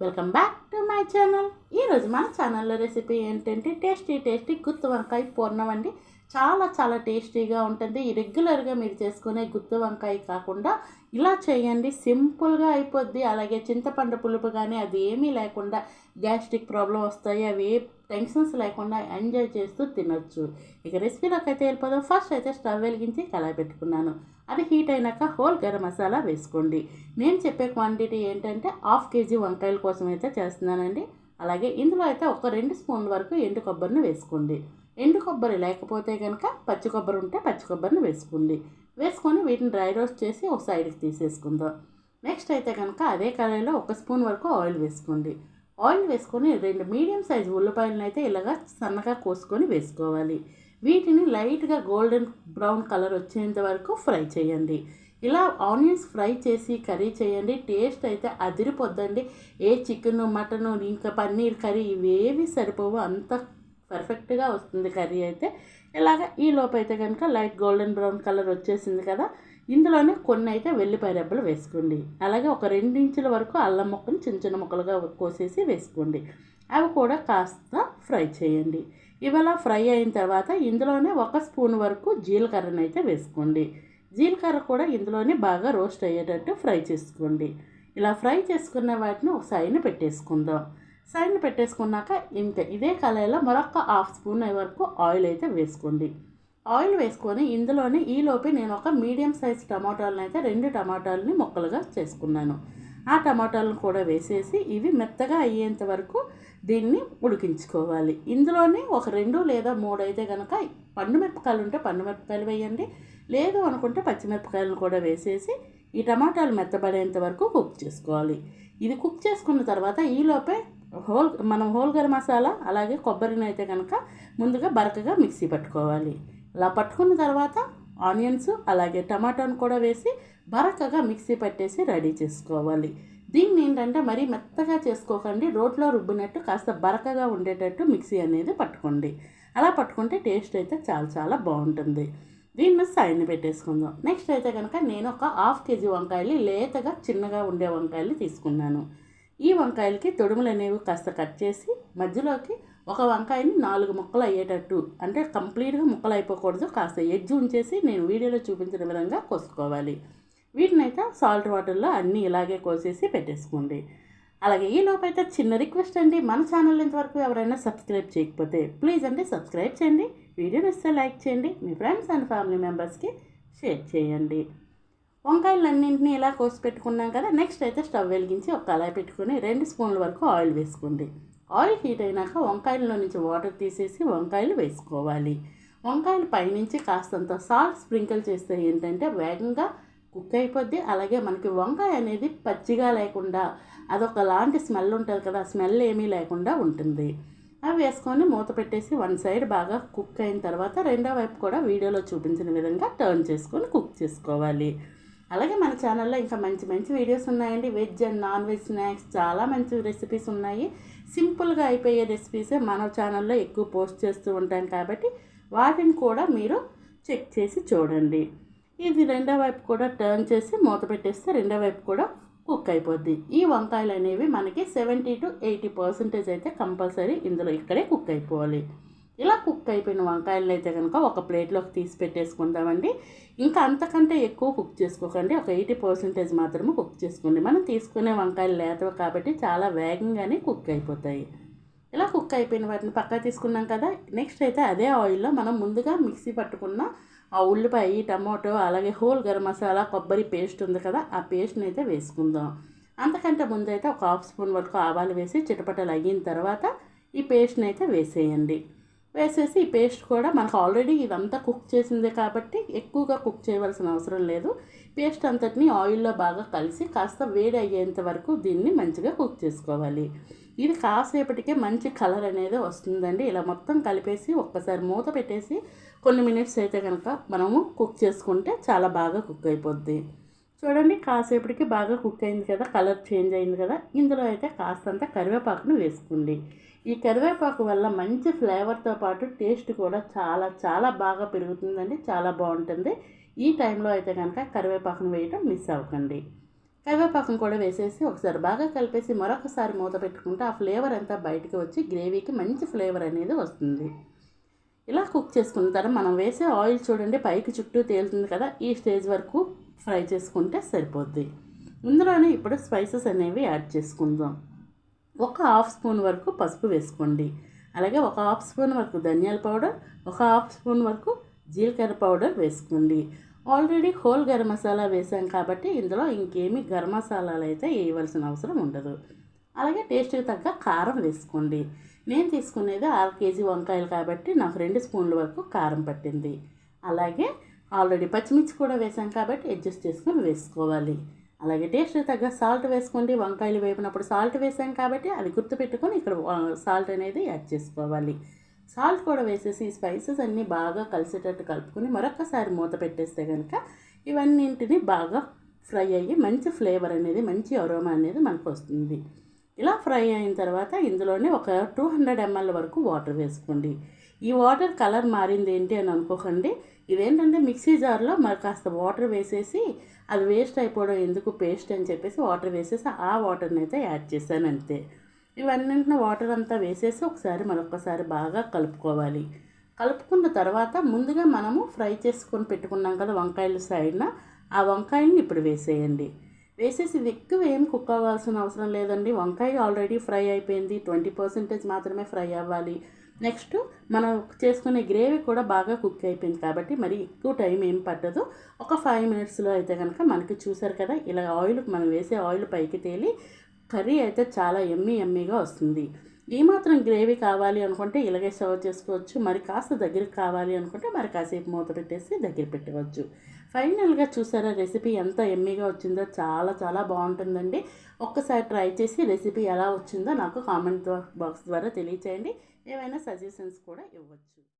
Welcome back to my channel ఈరోజు మన ఛానల్లో రెసిపీ ఏంటంటే టేస్టీ టేస్టీ గుత్తి వంకాయ పూర్ణం అండి చాలా చాలా టేస్టీగా ఉంటుంది. ఈ రెగ్యులర్గా మీరు చేసుకునే గుత్తి వంకాయ కాకుండా ఇలా చేయండి. సింపుల్గా అయిపోద్ది. అలాగే చింతపండు పులుపు కానీ అది ఏమీ లేకుండా గ్యాస్ట్రిక్ ప్రాబ్లం వస్తాయి. అవి టెన్షన్స్ లేకుండా ఎంజాయ్ చేస్తూ తినొచ్చు. ఇక రెసిపీలోకి అయితే వెళ్ళిపోదాం ఫస్ట్ అయితే స్టవ్ వెలిగించి కళాయి పెట్టుకున్నాను. అది హీట్ అయినాక హోల్ గరం మసాలా వేసుకోండి. నేను చెప్పే క్వాంటిటీ ఏంటంటే హాఫ్ కేజీ వంకాయల కోసం అయితే చేస్తున్నానండి. అలాగే ఇందులో అయితే ఒక రెండు స్పూన్ల వరకు ఎండు కొబ్బరిని వేసుకోండి. ఎండు కొబ్బరి లేకపోతే కనుక పచ్చి కొబ్బరి ఉంటే పచ్చి కొబ్బరిని వేసుకోండి. వేసుకొని వీటిని డ్రై రోస్ట్ చేసి ఒక సైడ్కి తీసేసుకుందాం. నెక్స్ట్ అయితే కనుక అదే కళాయిలో ఒక స్పూన్ వరకు ఆయిల్ వేసుకోండి. ఆయిల్ వేసుకొని రెండు మీడియం సైజు ఉల్లిపాయలను అయితే ఇలాగా సన్నగా కోసుకొని వేసుకోవాలి. వీటిని లైట్గా గోల్డెన్ బ్రౌన్ కలర్ వచ్చేంత వరకు ఫ్రై చేయండి. ఇలా ఆనియన్స్ ఫ్రై చేసి కర్రీ చేయండి. టేస్ట్ అయితే అదిరిపోద్దండి. ఏ చికెన్ మటన్ ఇంకా పన్నీర్ కర్రీ ఇవేవి సరిపోవు. అంత పర్ఫెక్ట్గా వస్తుంది కర్రీ అయితే. ఇలాగ ఈ లోపు అయితే కనుక లైట్ గోల్డెన్ బ్రౌన్ కలర్ వచ్చేసింది కదా ఇందులోనే కొన్ని అయితే వెల్లిపాయ రెబ్బలు వేసుకోండి. అలాగే ఒక రెండు ఇంచుల వరకు అల్లం ముక్కలు చిన్న చిన్న ముక్కలుగా కోసేసి వేసుకోండి. అవి కూడా కాస్త ఫ్రై చేయండి. ఇవాళ ఫ్రై అయిన తర్వాత ఇందులోనే ఒక స్పూన్ వరకు జీలకర్రను అయితే వేసుకోండి. జీలకర్ర కూడా ఇందులోనే బాగా రోస్ట్ అయ్యేటట్టు ఫ్రై చేసుకోండి. ఇలా ఫ్రై చేసుకున్న వాటిని ఒక సైడ్న పెట్టేసుకుందాం. సైడ్న పెట్టేసుకున్నాక ఇంకా ఇదే కళాయిలో మరొక హాఫ్ స్పూన్ వరకు ఆయిల్ అయితే వేసుకోండి. ఆయిల్ వేసుకొని ఇందులోనే ఈలోపే నేను ఒక మీడియం సైజ్ టమాటాలను అయితే రెండు టమాటాలని ముక్కలుగా చేసుకున్నాను. ఆ టమాటాలను కూడా వేసేసి ఇవి మెత్తగా అయ్యేంత వరకు దీన్ని ఉడికించుకోవాలి. ఇందులోనే ఒక రెండు లేదా మూడు అయితే కనుక పండు మిరపకాయలు ఉంటే పండు మిరపకాయలు వేయండి. లేదు అనుకుంటే పచ్చిమిరపకాయలను కూడా వేసేసి ఈ టమాటాలు మెత్తబడేంత వరకు కుక్ చేసుకోవాలి. ఇది కుక్ చేసుకున్న తర్వాత ఈలోపే హోల్ మనం హోల్ గరం మసాలా అలాగే కొబ్బరిని అయితే కనుక ముందుగా బరకగా మిక్సీ పట్టుకోవాలి. అలా పట్టుకున్న తర్వాత ఆనియన్స్ అలాగే టమాటాను కూడా వేసి బరకగా మిక్సీ పట్టేసి రెడీ చేసుకోవాలి. దీన్ని ఏంటంటే మరీ మెత్తగా చేసుకోకండి. రోట్లో రుబ్బినట్టు కాస్త బరకగా ఉండేటట్టు మిక్సీ అనేది పట్టుకోండి. అలా పట్టుకుంటే టేస్ట్ అయితే చాలా చాలా బాగుంటుంది. దీన్ని సైన్ పెట్టేసుకుందాం. నెక్స్ట్ అయితే కనుక నేను ఒక హాఫ్ కేజీ వంకాయలు లేతగా చిన్నగా ఉండే వంకాయలు తీసుకున్నాను. ఈ వంకాయలకి తొడుములు అనేవి కాస్త కట్ చేసి మధ్యలోకి ఒక వంకాయని నాలుగు ముక్కలు అయ్యేటట్టు. అంటే కంప్లీట్గా ముక్కలు అయిపోకూడదు. కాస్త ఎడ్జ్ ఉంచేసి నేను వీడియోలో చూపించిన విధంగా కోసుకోవాలి. వీటిని అయితే సాల్ట్ వాటర్లో అన్నీ ఇలాగే కోసేసి పెట్టేసుకోండి. అలాగే ఈ లోపైతే చిన్న రిక్వెస్ట్ అండి. మన ఛానల్ ఇంతవరకు ఎవరైనా సబ్స్క్రైబ్ చేయకపోతే ప్లీజ్ అండి సబ్స్క్రైబ్ చేయండి. వీడియోని ఇస్తే లైక్ చేయండి. మీ ఫ్రెండ్స్ అండ్ ఫ్యామిలీ మెంబర్స్కి షేర్ చేయండి. వంకాయలన్నింటినీ ఇలా కోసి పెట్టుకున్నాం కదా నెక్స్ట్ అయితే స్టవ్ వెలిగించి ఒక కళాయి పెట్టుకుని రెండు స్పూన్ల వరకు ఆయిల్ వేసుకోండి. ఆయిల్ హీట్ అయినాక వంకాయల్లో నుంచి వాటర్ తీసేసి వంకాయలు వేసుకోవాలి. వంకాయలు పైనుంచి కాస్తంత సాల్ట్ స్ప్రింకిల్ చేస్తే ఏంటంటే వేగంగా కుక్ అయిపోద్ది. అలాగే మనకి వంకాయ అనేది పచ్చిగా లేకుండా అదొక లాంటి స్మెల్ ఉంటుంది కదా స్మెల్ ఏమీ లేకుండా ఉంటుంది. అవి వేసుకొని మూత పెట్టేసి వన్ సైడ్ బాగా కుక్ అయిన తర్వాత రెండో వైపు కూడా వీడియోలో చూపించిన విధంగా టర్న్ చేసుకొని కుక్ చేసుకోవాలి. అలాగే మన ఛానల్లో ఇంకా మంచి మంచి వీడియోస్ ఉన్నాయండి. Veg and non veg snacks చాలా మంచి రెసిపీస్ ఉన్నాయి. సింపుల్గా అయిపోయే రెసిపీసే మన ఛానల్లో ఎక్కువ పోస్ట్ చేస్తూ ఉంటాం కాబట్టి వాటిని కూడా మీరు చెక్ చేసి చూడండి. ఇది రెండో వైపు కూడా టర్న్ చేసి మూత పెట్టేస్తే రెండో వైపు కూడా కుక్ అయిపోద్ది. ఈ వంకాయలు అనేవి మనకి సెవెంటీ టు ఎయిటీ పర్సెంటేజ్ అయితే కంపల్సరీ ఇందులో ఇక్కడే కుక్ అయిపోవాలి. ఇలా కుక్ అయిపోయిన వంకాయలను అయితే కనుక ఒక ప్లేట్లోకి తీసి పెట్టేసుకుందామండి. ఇంకా అంతకంటే ఎక్కువ కుక్ చేసుకోకండి. ఒక ఎయిటీ పర్సెంటేజ్ మాత్రమే కుక్ చేసుకోండి. మనం తీసుకునే వంకాయలు లేతవి కాబట్టి చాలా వేగంగానే కుక్ అయిపోతాయి. ఇలా కుక్ అయిపోయిన వాటిని పక్కా తీసుకున్నాం కదా. నెక్స్ట్ అయితే అదే ఆయిల్లో మనం ముందుగా మిక్సీ పట్టుకున్న ఆ ఉల్లిపాయ టమాటో అలాగే హోల్ గరం మసాలా కొబ్బరి పేస్ట్ ఉంది కదా ఆ పేస్ట్ని అయితే వేసుకుందాం. అంతకంటే ముందు అయితే ఒక హాఫ్ స్పూన్ వరకు ఆవాలు వేసి చిటపటలు అయిన తర్వాత ఈ పేస్ట్ని అయితే వేసేయండి. వేసేసి ఈ పేస్ట్ కూడా మనకు ఆల్రెడీ ఇదంతా కుక్ చేసిందే కాబట్టి ఎక్కువగా కుక్ చేయవలసిన అవసరం లేదు. పేస్ట్ అంతటిని ఆయిల్లో బాగా కలిసి కాస్త వేడి అయ్యేంత వరకు దీన్ని మంచిగా కుక్ చేసుకోవాలి. ఇది కాసేపటికే మంచి కలర్ అనేది వస్తుందండి. ఇలా మొత్తం కలిపేసి ఒక్కసారి మూత పెట్టేసి కొన్ని మినిట్స్ అయితే కనుక మనము కుక్ చేసుకుంటే చాలా బాగా కుక్ అయిపోద్ది. చూడండి కాసేపటికి బాగా కుక్ అయింది కదా కలర్ చేంజ్ అయింది కదా ఇందులో అయితే కాస్తంత కరివేపాకును వేసుకోండి. ఈ కరివేపాకు వల్ల మంచి ఫ్లేవర్తో పాటు టేస్ట్ కూడా చాలా చాలా బాగా పెరుగుతుందండి చాలా బాగుంటుంది. ఈ టైంలో అయితే కనుక కరివేపాకును వేయటం మిస్ అవ్వకండి. కరివేపాకును కూడా వేసేసి ఒకసారి బాగా కలిపేసి మరొకసారి మూత పెట్టుకుంటే ఆ ఫ్లేవర్ అంతా బయటకు వచ్చి గ్రేవీకి మంచి ఫ్లేవర్ అనేది వస్తుంది. ఇలా కుక్ చేసుకున్న తర్వాత మనం వేసే ఆయిల్ చూడండి పైకి చుట్టూ తేలుతుంది కదా ఈ స్టేజ్ వరకు ఫ్రై చేసుకుంటే సరిపోద్ది. ఇందులోనే ఇప్పుడు స్పైసెస్ అనేవి యాడ్ చేసుకుందాం. ఒక హాఫ్ స్పూన్ వరకు పసుపు వేసుకోండి. అలాగే ఒక హాఫ్ స్పూన్ వరకు ధనియాల పౌడర్ ఒక హాఫ్ స్పూన్ వరకు జీలకర్ర పౌడర్ వేసుకోండి. ఆల్రెడీ హోల్ గరం మసాలా వేసాం కాబట్టి ఇందులో ఇంకేమీ గరం మసాలాలు అయితే వేయవలసిన అవసరం ఉండదు. అలాగే టేస్ట్కి తగ్గ కారం వేసుకోండి. నేను తీసుకునేది ఆరు కేజీ వంకాయలు కాబట్టి నాకు రెండు స్పూన్ల వరకు కారం పట్టింది. అలాగే ఆల్రెడీ పచ్చిమిర్చి కూడా వేసాం కాబట్టి అడ్జస్ట్ చేసుకొని వేసుకోవాలి. అలాగే టేస్ట్ తగ్గ సాల్ట్ వేసుకోండి. వంకాయలు వేపినప్పుడు సాల్ట్ వేసాం కాబట్టి అది గుర్తుపెట్టుకొని ఇక్కడ సాల్ట్ అనేది యాడ్ చేసుకోవాలి. సాల్ట్ కూడా వేసేసి ఈ స్పైసెస్ అన్నీ బాగా కలిసేటట్టు కలుపుకొని మరొకసారి మూత పెట్టేస్తే కనుక ఇవన్నింటిని బాగా ఫ్రై అయ్యి మంచి ఫ్లేవర్ అనేది మంచి అరోమా అనేది మనకు వస్తుంది. ఇలా ఫ్రై అయిన తర్వాత ఇందులోనే ఒక టూ హండ్రెడ్ ఎంఎల్ వరకు వాటర్ వేసుకోండి. ఈ వాటర్ కలర్ మారింది ఏంటి అని అనుకోకండి. ఇదేంటంటే మిక్సీ జార్లో మరి కాస్త వాటర్ వేసేసి అది వేస్ట్ అయిపోవడం ఎందుకు పేస్ట్ అని చెప్పేసి వాటర్ వేసేసి ఆ వాటర్ని అయితే యాడ్ చేశాను అంతే. ఇవన్నింటిని వాటర్ అంతా వేసేసి ఒకసారి మరొకసారి బాగా కలుపుకోవాలి. కలుపుకున్న తర్వాత ముందుగా మనము ఫ్రై చేసుకొని పెట్టుకున్నాం కదా వంకాయల సైడ్న ఆ వంకాయని ఇప్పుడు వేసేయండి. వేసేసి ఇది ఎక్కువ ఏం కుక్ అవ్వాల్సిన అవసరం లేదండి. వంకాయ ఆల్రెడీ ఫ్రై అయిపోయింది. ట్వంటీ పర్సెంటేజ్ మాత్రమే ఫ్రై అవ్వాలి. నెక్స్ట్ మనం చేసుకునే గ్రేవీ కూడా బాగా కుక్ అయిపోయింది కాబట్టి మరి ఎక్కువ టైం ఏం పట్టదు. ఒక ఫైవ్ మినిట్స్లో అయితే కనుక మనకి చూసారు కదా ఇలా ఆయిల్ మనం వేసే ఆయిల్ పైకి తేలి కర్రీ అయితే చాలా ఎమ్మీ ఎమ్మీగా వస్తుంది. ఏమాత్రం గ్రేవీ కావాలి అనుకుంటే ఇలాగే సర్వ్ చేసుకోవచ్చు. మరి కాస్త దగ్గరికి కావాలి అనుకుంటే మరి కాసేపు మూత పెట్టేసి దగ్గర పెట్టవచ్చు. ఫైనల్గా చూసారా రెసిపీ ఎంత ఎమ్మీగా వచ్చిందో? చాలా చాలా బాగుంటుందండి. ఒక్కసారి ట్రై చేసి రెసిపీ ఎలా వచ్చిందో నాకు కామెంట్ బాక్స్ ద్వారా తెలియచేయండి. ఏమైనా సజెషన్స్ కూడా ఇవ్వచ్చు.